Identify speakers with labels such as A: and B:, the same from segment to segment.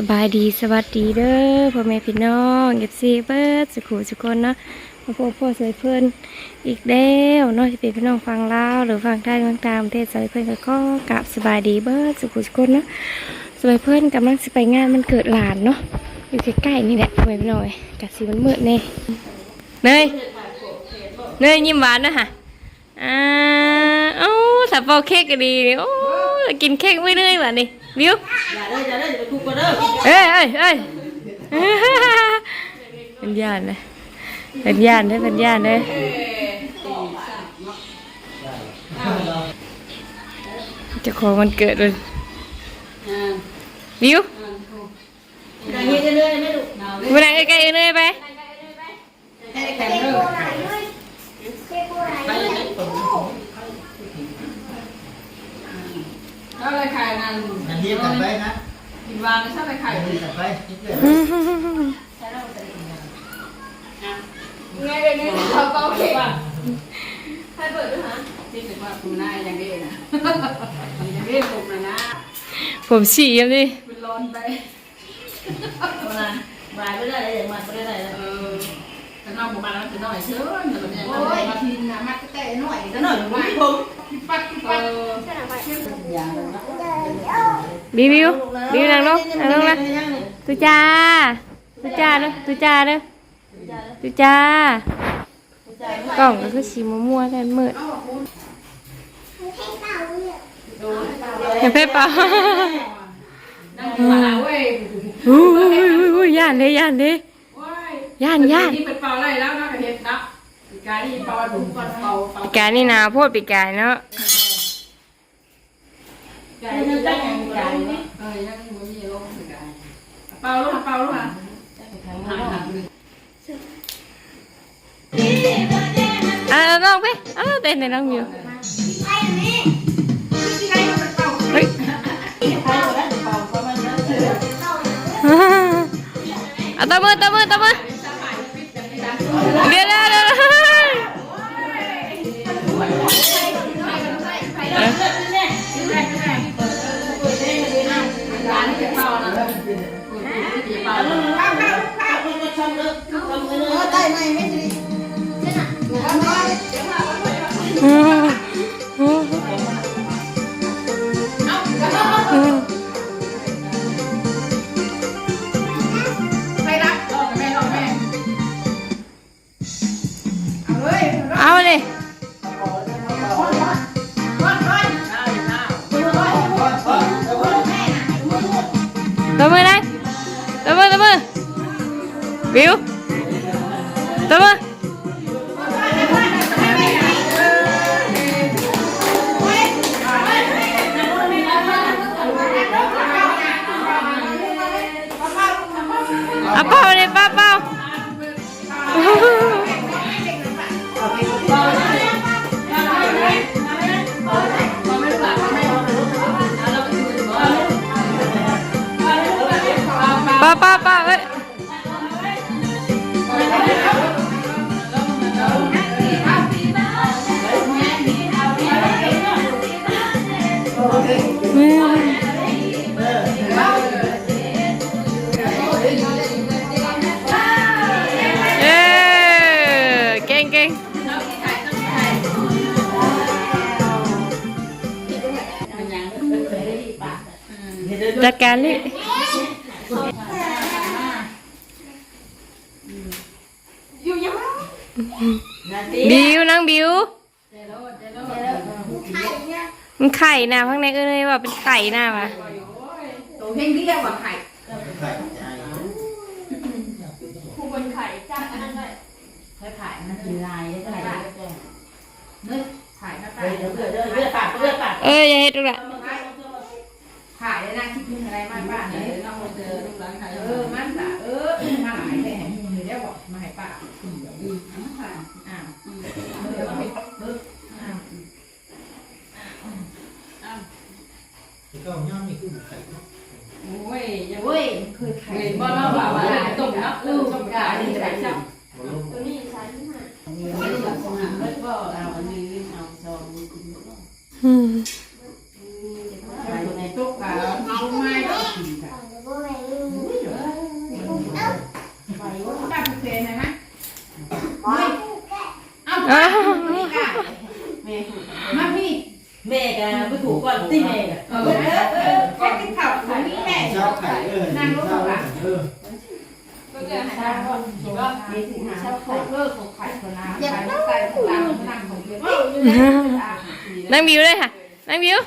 A: สบายดีสวัสดีเด้อพ่อแม่พี่น้องเอฟซีเบิร์ดสุขุสุคนเนาะมาพบพ่อสวยเพื่อนอีกแล้วเนาะจะเป็นพี่น้องฟังลาวหรือฟังไทยฟังตามประเทศสวยเพื่อนก็ก็กลับสบายดีเบิร์ดสุขุสุคนเนาะสวยเพื่อนกำลังสิไปงานมันเกิดหลานเนาะอยู่ใกล้ๆนี่แหละพ่อแม่พี่น้องกัดสีมันมืดๆเน่เนยเนยยิ้มหวานนะฮะอ่าโอ้สับเปาเค้กก็ดีโอ้กินเค้กไม่เนยหวานนี่วิว
B: อย่าเด้อย่าเด้ออย่าไปคุกกัน เด้อ
A: เอ้ยเอ้ยเอ้ยเป็นญาณเลยเป็นญาณเลยเป็นญาณเลยเจะของมันเกิดเลย
B: อ่า
A: วิว
B: ดังนี้เรื่อยๆไม่ดุหนาวเลย
A: มานั่งใกล้ๆเลยไป
B: ให้แข็งเด้อไปเลยเอาอะไรไข่นั่น
C: อย่างนี้กันไปนะ
B: กินวางชอบอะไรไข่
C: อย่างนี้กันไปนิดเดียว
B: ไงเดี๋ยวนี้เขาเป่าเค้กใครเปิดด้วยฮะที่ถือว่าคุณนายยังดีนะยังดีผมนะนะ
A: ผมฉี่ยังดิ
B: เป็นร้อนไป
D: มาบายไปได้เลยมาไปได้เลย
B: เออแต่นอกหมู่บ้านเราเป็นน้อยเชื่อแต่แบบนี้
D: โอ้ยมาทีนะมาแต่หน่อย
B: แต่น้อยหมู่บ้านผมปัดปัด
D: อย่างนั้นนะ
A: บิวบิว บิวนั่งลงนั่งลงนะตุจ้าตุจ้าเด้อตุจ้าเด้อตุจ้ากล่องก็คือสีมัวๆแต่มืดอย่าเพ่เปล่า
B: นั่งหมู่บ้านเว้ย
A: อุ้ยอุ้ยอุ้ยอุ้ยย่านเลยย่านเลย
B: ว้าย
A: ย่านย่าน
B: นี่เป็นเป่าไรแล้วนะกระเทียมนะปีกานี่เป่าถุงก่อนเป่าเป่า
A: ปีกายนี่นาโพดปีกายเนาะ
B: กานี่ได้ยังกานี่เออยังมันมีลงปีกาเป่าลูกเป่าลูกอะหายหาย
A: อ่ อืม เอา
B: เป้าเลย
A: ป้าเป้าป้าป้าป้า จัดการเลยบิวนั่งบิวมันไข่นะข้างในเอ้ยว่าเป็นไข่นะวะ
B: ตัวเพ่งที่เรียกว่าไข่
C: ไข่ใจ
D: ค่อยขายมันกินลายได้ ขาย
B: ไข่ถ้า
D: เอ้ยเดี๋ยวเลือดเลือดปากเลือดปาก
A: เอ้ยอย่าเฮ็ดดูละ
B: ไข่ได้นะคิดถึงอะไรมากบ้านเลยน้องเจอลูกหลานไข่เออมันจ้ะเออมาหลายแห่งมือได้บอกมาให้ป้าคุณเดี๋ยวดีอ่า แม่
C: กันก็ถูก
B: ก่อนตีแม่กันเออเอ
D: อเออแค่กินข้าวข
A: อ
B: งนี่แม่ชอบไข่
C: เออนั่งรถหลังเออ
B: ก็เจอหานก็มีถึงหาชอบไข่เออของไข่คนน้ำไข่ใส่ของหลังนั่งของเยอะ
A: นั่งบิวเลยค่ะ นั่งบิว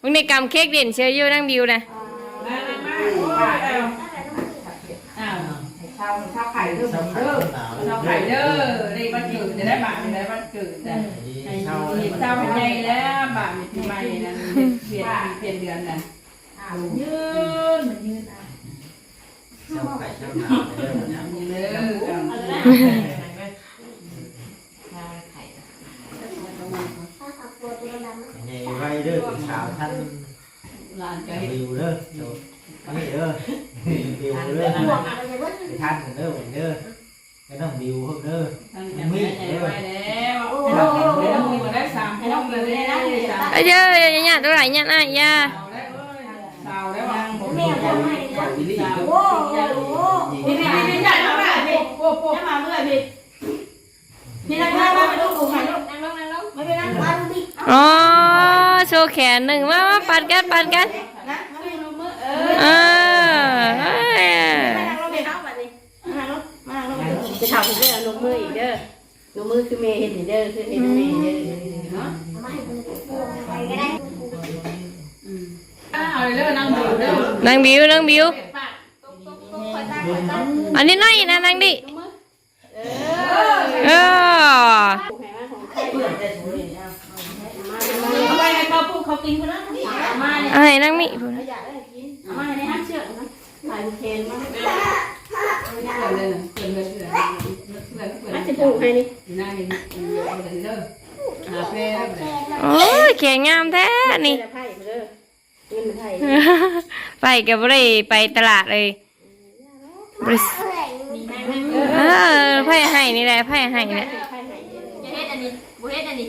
A: มึงในกำเค้กเด่นเชียวอยู่นั่งบิวนะ
B: มาวชาเช้าไข่เริ่ม
C: เช้าว
B: ไข่เด้อได้วันเกิดจะได้บาทจะได้วันเกิดแต่
C: เช้า
B: เห็นเช้าเป็นไงแล้วบาทมีใหม่นั่นเปลี่ยนเปลี่ยนเดือนนะยืนมันยืนอะ
C: ช้าไข่เช้าหนาวเด้อ
B: เลย
C: ไงไว้เด้อสาวท่าน
B: ลานไก่
C: วิวเด้อเดี๋ยวนี่เด้อวิวเด้อไปทานกันเด้อเด้อไปน้องวิวเพิ่มเด้อ
B: ทางจะไม่ใหญ่ไว้แล้วให้เราให้เรามีมาได้สามห้องเลยได้สาม
A: เอ้ยเยอะๆอย่าตัวไหนเนี่ยนะอย่า
B: สาวได้เอ้ยสาวได้บ้างผม
C: แม่ทำให้นะวิลลี่
D: โอ้โห
B: นี่นี่นี่ใหญ่มากพี่โอ้โห
D: จะมาเมื่อพี่พี่นั่งนั่งนั่งไปดูกูใหม่ลูก
B: นั่งลงนั่งลง
D: ไม่ไปนั่งมาดูดิ
A: อ๋อโชว์ แขนหนึ่งมามาปัดกันปัดกัน
D: นะมาไปดูมือเอ
A: เอ
D: อ
A: อเอ้ย
D: มานั่งลงไปเข้าแบบนี้มานั่งลงมานั่งลงจะถามผมด้วยลงมืออีกเด้อลงมือคือเมย์เห็นเด้อคือเห็นเมย์เด้อเนาะ
B: เอาเลยเด้อนั่งดูเด้อ
A: นั่งบิวนั่งบิว อันนี้น้อยนะนั่งดิ
D: เอ
A: เออ
D: ผูกแขนมาของใครเบื่อแต่ถุยอะมาเอาไป ให้เขาพูดเขากินคนนั้นมาเนี่ย
A: เอาให้นั่งมิพูด
D: เขาอยากได้กินเอามาในห้างเชือกนะถ่ายผูกแขนมา
B: เกินเลยเกินเลยเกินเลยเกินเกิน
D: มาจะผูกให้นี่
B: หน้าเห็นเอาเลยเด้อหาเพลงเลย
A: โอ้ยแขนงามแท้นี่
D: ไพ่เด้อเงินไพ่
A: ไปกับบ่ได้ไปตลาดเลยบริษเออไพ่ให้นี่แหละไพ่ให้นี่แหละ
D: ไพ่ไหน
E: จะเฮ็ดอันนี้บ่เฮ็ดอันนี้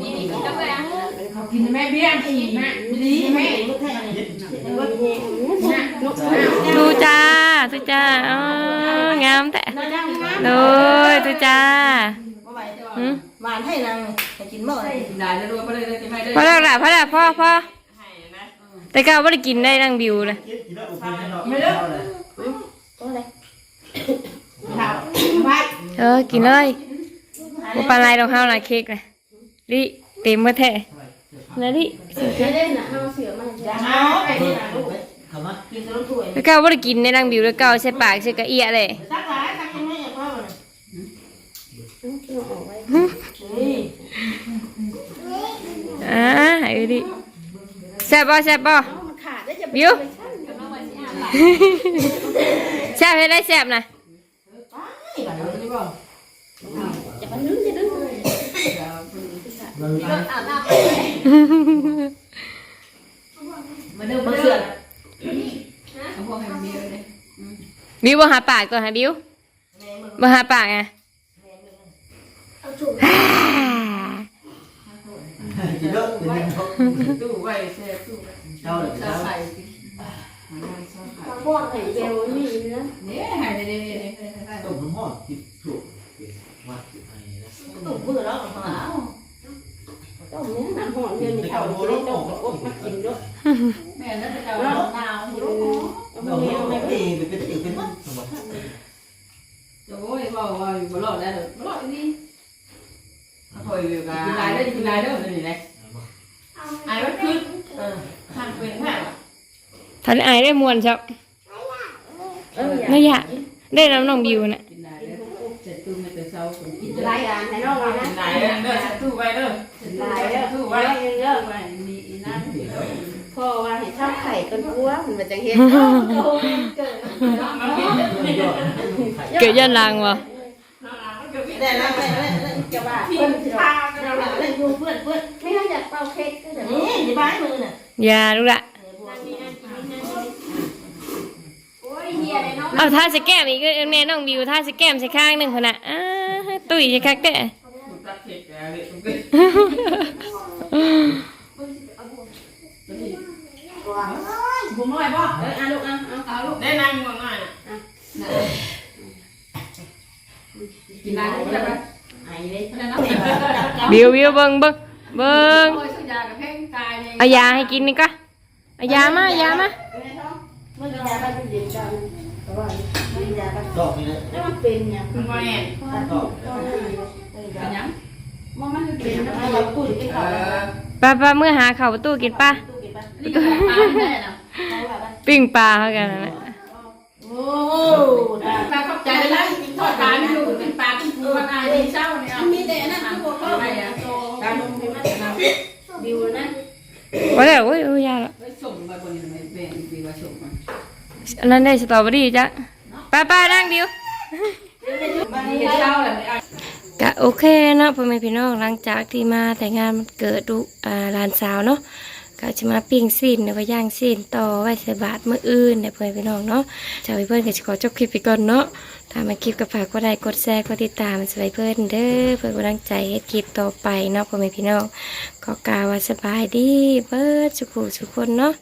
B: นี่
E: นี่นี่ก็เลยอะ
B: เขา กินแม่เบี้ยกินแม่ดีแม่
D: ลูกไทยลูกลูก
A: ดูจ้าดูจ้าอ๋องามแต่
D: น้อยนั่งนะ
A: โดยดูจ้าหืม
D: หวานให้นางจะกินบ่ได้
B: ได้จะรวยไปเลยจะไม่ได้
A: พอแล้วล่ะพอแล้วพ่อพ่อแต่ก็บ่ได้กินได้นั่งบิวเลย
C: กินกินแล้วโอเคเนาะไม่เด้อ
D: ก็เลย
B: ข่าวไป
A: เออกินเลยบ่ปานไรดอกเฮาน่ะเค้กน่ะดิเต็มบ่แท้ นะดิ
D: จะได้น่ะเอาเสือมาจะ
B: เอาไปที่ไหนลูก
C: คำว่า
D: กินตัวถ้วย
A: แล้วก็บ่ได้กินได้นั่งบิวแล้วก็เอาใส่ปากใส่กระเอียเลย
D: สักหลายสักยังไงพ่อนี่
A: อ่าเอ้ยดิแซ่บบ่แซ่บบ่
D: มันขาดได้จะ
A: บิวแซ่บให้ได้แซ่บนะ
D: จะมันนึงจะนึง
C: มัน
E: อาบน้ำ
B: มาเดิม
D: มั
B: มานเดื
D: เสื
B: อ
D: อ
B: ดเอาพวกให้มีเลย
A: บิวบ่หาปากตัวหาบิวบ่หาปากไง
C: กินแล้วเดี๋ยวเขา
B: ตู้ไว้แช่ตู้
C: เช้าเลย
B: เช้า
C: เช้า
B: ไข่
D: มาพ่อไข่เบลนี่นะ
B: เนี่ยหายเด้เด้
C: ต้มน้ำหอมกินถูกมากินไอ้นะ
D: ตุ่มมือแล้วของเรา ต้มเนี้ยน้ำหอมเย็นเข่าจะได้ต้มกับอบมากินด้วย
B: แม่แล้วจะเอาหนาว
D: เอา
C: เรา
D: เนี้
C: ไม่
D: ย
C: ได้
D: ไม่
C: เป็นเป็นเป็นเป็นสมบัติ
B: โอ้ยบอกว่าอยู่บนรอดแล้วบนรอดนี่คอยอยู่กันกินลายได้กินลายได้แบบนี้เลยไอ้ว่าคือเออทางเป็นแค่
A: ทันอายได้มวนชับ
D: เออ
A: ไม่อยากได้น้ำน้องบิวน่ะ
B: กินลายได้เสร็จตู้ไม่เจอเช้าคน
D: กินรายการให้น้องเลยนะ
B: กินลายเด้อเด้อเสร็จตู้ไว้เด้อ เสร็จ
D: ลายเด้อ
B: ตู้
D: ไว้
B: ไว้
D: เยอะ
B: ไว้มีน้ำ
D: พ่อว่าให้ชอบไข่กันกลัวมันจะเห็นโอ้เกิด
A: เกิดยันลางวะ
D: แต่ละแต่ละจะว่าเพื่อนจะว่าเราเล่นดูเพื่อนเพื่อนไม่ให้อยากเป่าเค้กก็แบบนี้อย่าบ้ามือน่ะ
A: อย่าลูกละ
E: เฮียเลยเนาะ
A: เอาท่าสแกมอีกเออแม่น้องบิวท่าสแกมใส่ข้างหนึ่งคนน่ะตุ้ยใส่คักแต่
B: ตัดเค้กแล้วเต้องกิน บุ้มหน่อยป่ะ
D: เอออะลูกอะเอา
B: เอาลูกได้นั่งง่วงหน่อยกินลายได้ไหม
D: ไอ้เลย
B: ไม่ได้นะ
A: บิวบิวเบิ่งเบิ่งเบิ่ง
B: โอ้ยสุดยากับเพ่งกาย
A: เอายาให้กินนี่ก็เอายามายามา
D: เเมื่อกี้ยาบ้านเย็นกันแต่ว่าเมื่อกี้ยาบ้าน
C: ตอกนี่เลย
D: แล้วมันเป็นยัง
B: มันบ่แน่
C: ตอก
B: เป็นหยัง
D: มันมันเป็นยังเราพูดที่
B: เอ
D: เขา
B: อ
A: ป้าป้าเมื่อหาข้าวประตูกินป้า
D: ตู้เก็บปะ
B: นี่ก็ปลาแม่น่ะ
D: เขาแบบว่า
A: ปิ้งปลาเขากันนั่นแหละ
D: โอ้
B: ปลาเข้าใจแล้วทอดปลาไม่รู้เป็นปลาที่ปูปลาที่เช้าเนี่ย
D: มีแต่นั่นคือบอกว่า
B: ไปอะ
D: ตาลงไปมันดิวนะ
A: ว่าแล้วโอ้ยโอ้ยยาละ
B: ไปส่งไปบนนี้ไม่เป็นดีว่าส่งมัน
A: อันนั้นได้สตรอเบอรี่จ้ะป้าป้านั่งดิว
B: บ้านนี้เช้าเลย
A: ก็โอเคเนาะพ่อแม่พี่น้องหลังจากที่มาแต่งานมันเกิดดูอ่าลานสาวเนาะก็จะมาปิ้งซีนหรือว่าย่างซีนต่อไว้ใส่บาตรมื้ออื่นเนี่ยพ่อแม่พี่น้องเนาะชาวเพื่อนก็จะขอจบคลิปไปก่อนเนาะถ้ามาคลิปก็ฝากกดไลค์กดแชร์กดติดตามสบายเพื่อนเด้อเพื่อนกำลังใจให้คลิปต่อไปเนาะพ่อแม่พี่น้องก็กล่าวว่าสบายดีเบิดสุขุสุขคนเนาะ